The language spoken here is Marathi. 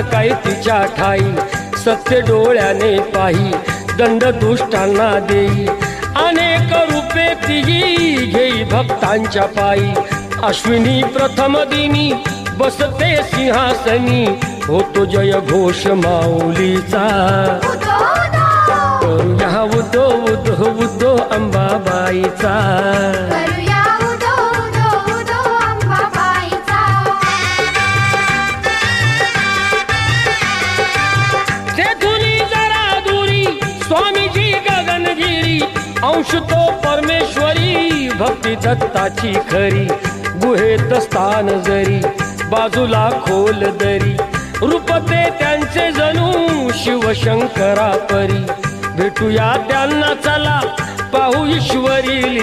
काय तिच्या ठाई? सत्य डोळ्याने पाही दंड दुष्टांना देई. अनेक रूपे तिघी घेई भक्तांच्या पायी. अश्विनी प्रथम दिनी बसते सिंहासनी. होतो जय घोष माऊलीचा. करूया उदो उदो उदो अंबाबाईचा. गगनगिरी अंश तो परमेश्वरी भक्ती दत्ताची खरी गुहेत स्थान जरी बाजूला खोल दरी रूपते त्यांचे जणू शिवशंकरा परी भेटूया त्यांना चला पाहू ईश्वरी